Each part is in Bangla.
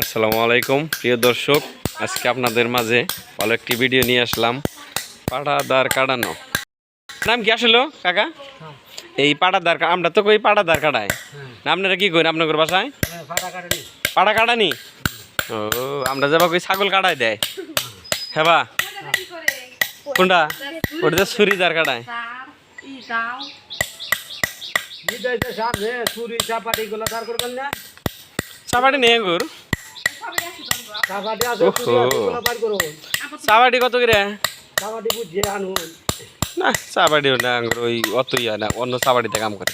আসসালামু আলাইকুম প্রিয় দর্শক আজকে আপনাদের মাঝে ভালো একটি ভিডিও নিয়ে আসলাম পাড়াদার কাটানো। নাম কি আসলো কাকা? এই পাড়াদার আমরা তো কই পাড়াদার কাটায় না আপনারা কি করেন আপনাদের বাসায়? পাড়া কাটানি? ও আমরা যাবা কই ছাগল কাটাই দেয়। হ্যাঁ বা? কোনটা? ওটা তো ছুরিদার কাটায় চাপাটি গুলো তার করবেন না। চাপাটি নেই গুর চাপাটি কত করে? না চাপাটি না আঙ্গুর ওই অত ইয়া না অন্য চাপাটিতে কাম করে।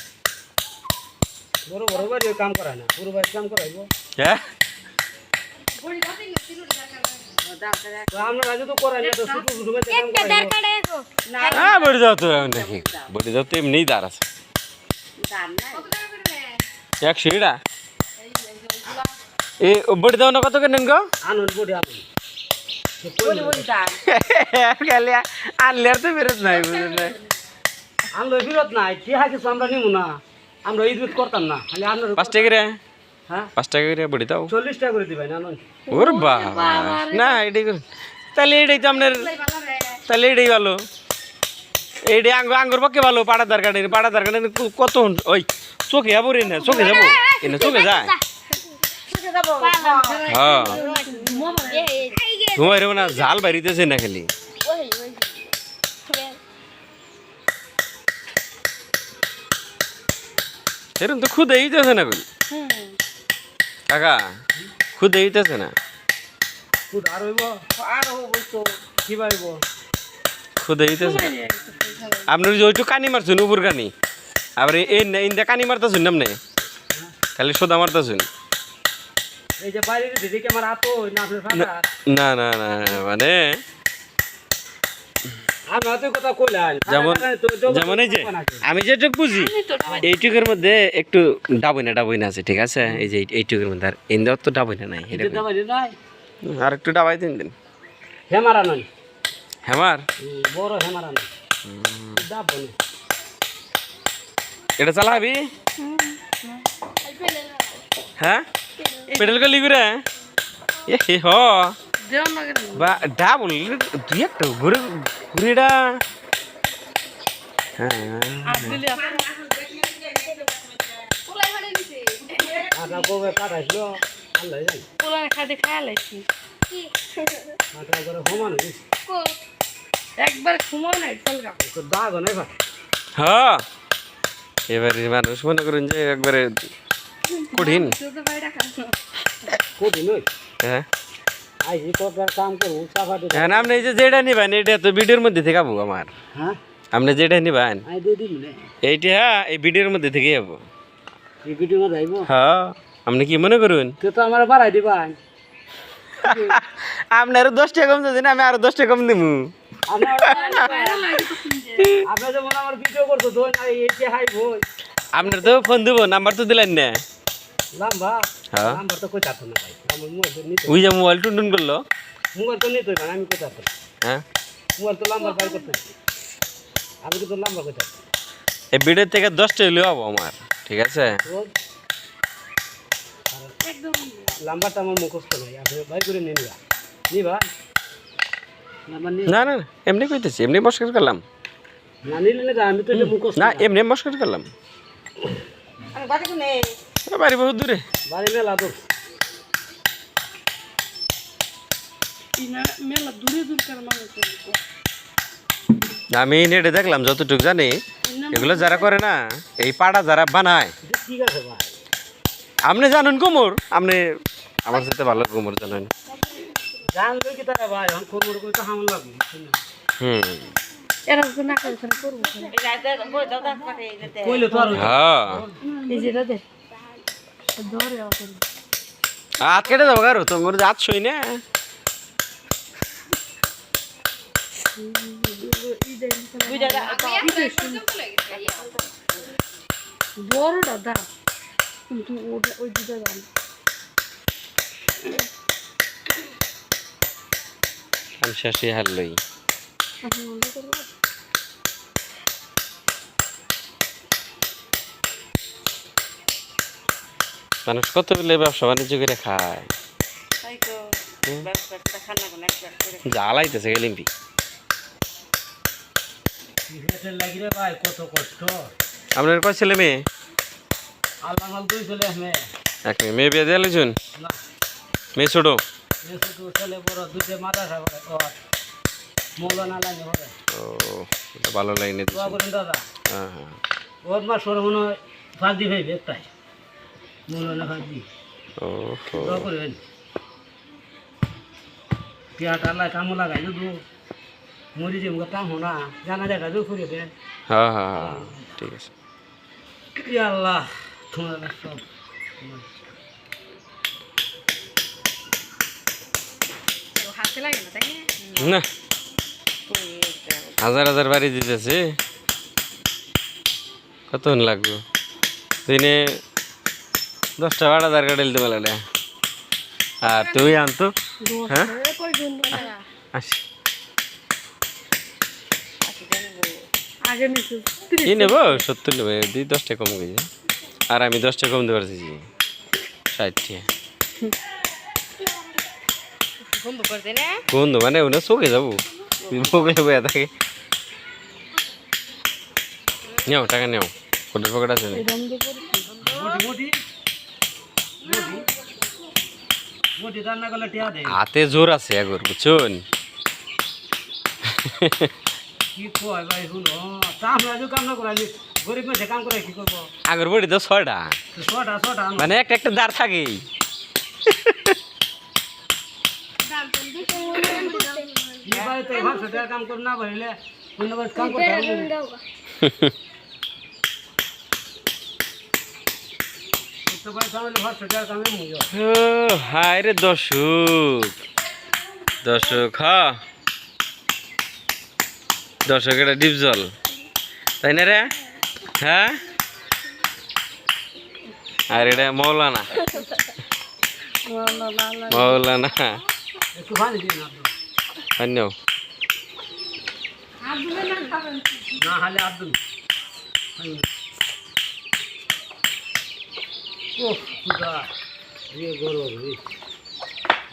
বড় বড় বাড়ি কাম করায় না পুরো বাড়ি কাম করাইবো হ্যাঁ? তো তো করাই না তো ছোট ছোট বাড়িতে কাম করাইবো হ্যাঁ বড়ি যাও তো দেখি বড়ি যাও তো এমনিই দাঁড় আছে। একশো এটা এ বড়ি দাও না কত করে নেন গো আনুন। বডি আনুন খালি আনলে আর তো বেরোত নাই বুঝলেন না? আনলো ফিরত নাই কি হয় কিছু আমরা নিমু না। আমরা ঈদ ঈদ করতাম না খালি আপনার পাঁচ টাকা করে? হ্যাঁ? পাঁচ টাকা করে বড়ি দাও। চল্লিশ টাকা করে দিবেন আনুন। ওর বাবা না এটাই করে তাহলে এটাই তো আপনার তাহলে এটাই ভালো। এইটাই আঙ্গুর আঙ্গুর পক্ষে ভালো পাড়াদার কাটে পাড়াদার কাটে কত ওই চোখে যাব রে না চোখে যাব। এনে চোখে যায় হ্যাঁ। ঘুমাই রে না ঝাল বাড়িতেছে না খালি? এরকম তো খুদে হইতেছে না কই? কাকা খুদে হইতেছে না? খুদ আর হইব আর হইব তো কি পাইব খুদে হইতেছে না? আপনার যে ওইটু কানি মারছুন উপর কানি। আবার এই ইন্দা কানি মারতেছুন নামনে খালি সোদা মারতেছুন। এই যে আমার আতো না আপনার ফাটা না না না মানে? আমি যেমন এই যে যেটুক বুঝি এইটুকের মধ্যে একটু ডাবইনা ডাবইনা আছে ঠিক আছে? এই যে এইটুকের মধ্যে আর ইন্দা তো ডাবইনা নাই নাই। আর একটু ডাবাই দিন দিন। হেমারা নয় হেমার? বড় হেমারা নয় দাব এটা চালাবি? হ্যাঁ? পেডেল করলি করে এ হে বা ডাবল দুই একটা ঘুরে ঘুরেটা হ্যাঁ। একবার ঘুমাও না দাগ নাই হ্যাঁ এবারে মানুষ মনে করেন যে একবারে কঠিন। হ্যাঁ। হ্যাঁ আপনি এই যে যেটা নিবেন এটা তো ভিডিওর মধ্যে থেকে আবু আমার। হ্যাঁ? আপনি যেটা নিবেন এইটা হ্যাঁ এই ভিডিওর মধ্যে থেকে যাব হ্যাঁ আপনি কি মনে করুন? তো তো আমার বাড়াই দিবা। দশ টাকা কম চাচ্ছেন আমি আরও দশ টাকা কম বই আপনার তো ফোন দেবো নাম্বার তো দিলেন না। লাম্বা হ্যাঁ। লাম্বা তো কই থাকতো না ভাই? আমার মোবাইল তো নিতে ওই যে মোবাইল টুন টুন করল? মোবাইল তো নিতে না আমি কই থাকতো হ্যাঁ। মোবাইল তো লাম্বা বাই করতে আমি কিন্তু লাম্বা কই থাকতো এই ভিডিও থেকে দশটা হইলেও হব আমার ঠিক আছে? রোজ লাম্বাটা আমার মুখস্থ নাই আপনি বাই করে নিয়ে নিবা। নিবা? না না না, এমনি কইতেছি এমনি মস্কার করলাম। না নিলে না আমি তো মুখস্থ না এমনি মস্কার করলাম। বাড়ি বহুত দূরে। বাড়ি মেলা তো ইনা মেলা দূরে দূর আমি নেটে দেখলাম যতটুকু জানি এগুলো যারা করে না এই পাড়া যারা বানায়। ঠিক আছে ভাই। আপনি জানুন কোমর? আপনি আমার সাথে ভালো কোমর জানেন। হুম। হ্যাঁ এই যে দে ধরে আসলে হাত কেটে যাব কারও? তোমার হাত সই না। বড় দাদা কিন্তু ওটা ওই দুটা দাম শেষে হারলই মানুষ কত বেলে ব্যবসা বাণিজ্য করে খায়? জ্বালাইতেছে গেলিম্পি আপনার কয় ছেলে মেয়ে? এক মেয়ে। বিয়ে দিয়ে ছোট? ভালো লাইনে হ্যাঁ হ্যাঁ ওর মা সর মনে হয় ফাঁক দি ভাইবে একটাই। মৌলানা পেয়াটা আল্লাহ কামো লাগাই না দু মরি যে কাম হোনা জানা দেখা দু করে দেন হ্যাঁ হ্যাঁ হ্যাঁ ঠিক আছে। আল্লাহ তোমার সব। হাতে লাগে না তাই না? না। হাজার হাজার বাড়ি দিতেছে। কতক্ষণ লাগবে? দিনে দশটা বারো হাজার গাড়ি দিতে পারলে আর তুই আনতো? হ্যাঁ? কি নেব সত্তর নেব দুই দশটা কম গেছে। আর আমি দশটা কম দিতে পারছি ষাটটি। বন্ধু করতে না। কোন মানে ওটা চোখে যাব। বগলে বয়ে থাকে নেও টাকা নেও। কোটের পকেট আছে মেয়ে কাম করে কি করব? আগের বড়ি তো ছয়টা। মানে একটা একটা দাঁড় টাকা কাম করে না পারিলে অন্য বার কাম করতে হবে তো ভাই সামনে ভাবছ টাকা কামে মুই ও, হায় রে দর্শক। দর্শক হ। দর্শক এটা ডিপ জল। তাই না রে? হ্যাঁ আর এটা মৌলানা মৌলানা একটু ভালো দিন না তো। অন্য না হলে আব্দুল। ও খুদা রে গরম রে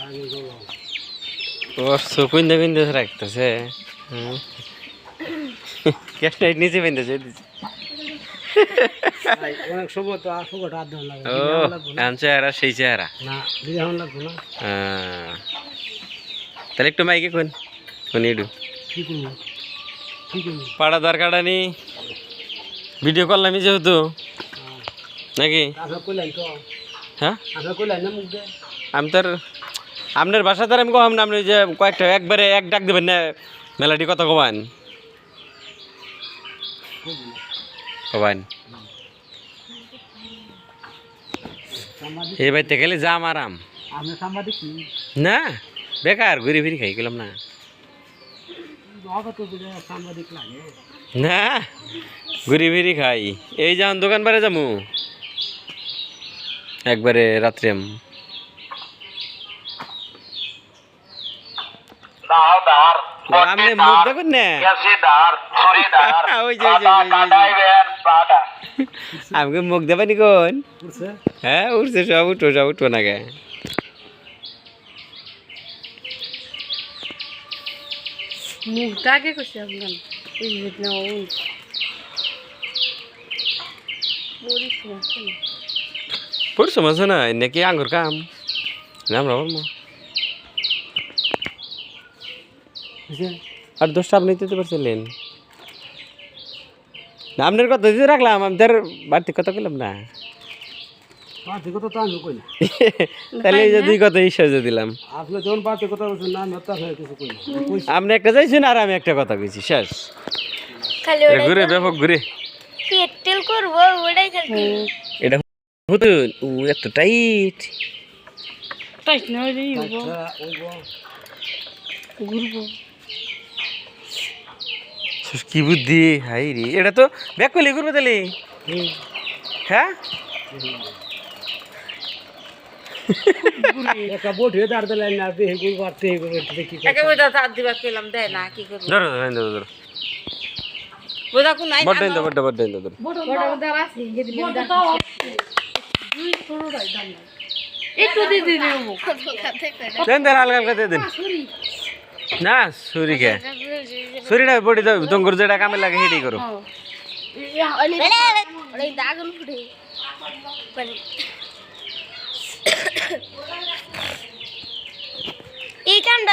আগে গরম। ওর চকুন্দে কুন্দে রাখতেছে। ক্যাশটা নিচে বেঁধেছে ভাই, অনেক সময় তো আর সুগোটা আধ লাগে। ও। আন চেহারা সেই চেহারা। না দিলে আমার লাগবে না। তাহলে একটু মাইকে কোন কোন ইডু কি করব? পাড়া দর কাটানি ভিডিও করলাম যেহেতু। নাকি? হ্যাঁ? আমি তোর আপনার বাসা তার আমি কম না, আপনি যে কয়েকটা একবারে এক ডাক দেবেন না, মেলাটি কত কমান সাংবাদিক এই বাড়িতে গেলে যাম আরাম না? বেকার, ঘুরে ফিরে খাই, গেলাম না। না? ঘুরি ফিরি খাই। এই যান দোকান বারে যামু একবারে রাত্রে। আম। আপনি মুখ দেখুন না? ওই যে, আমাকে মুখ দেবানি কোন? হ্যাঁ উঠছে সব উঠো সব উঠো না গে মুখটা আগে করছি আপনার? এই না ওই। পড়ছো মাছ না নাকি আঙ্গুর কাম মা বুঝছে আর দশটা আপনি দিতে পারছিলেন না আপনার কথা দিতে রাখলাম আমি তার বাড়তি কথা বললাম না পার্টি কথা তো আমি কই না তাহলে এই যে দুই কথা হিসাবে দিলাম আপনি যখন পার্টি কথা বলছেন না আমি তো আপনার কিছু কই না আমি আপনি একটা চাইছেন আর আমি একটা কথা কইছি শেষ খালি ঘুরে ব্যাপক ঘুরে পেট তেল করব ওটাই খালি এটা হতো ও এত টাইট টাইট না হইলে ঘুরবো। কি বুদ্ধি? হাই রে এটা তো ব্যাক করলে ঘুরবে তাহলে? হ্যাঁ? ধরো একটু দিয়ে দিন দেন দেন হালকা হালকা দিয়ে দিন। না ছুরিকে। ছুরিটা বডি দাও তোমার যেটা কামে লাগে হেডি করো। এই কামটা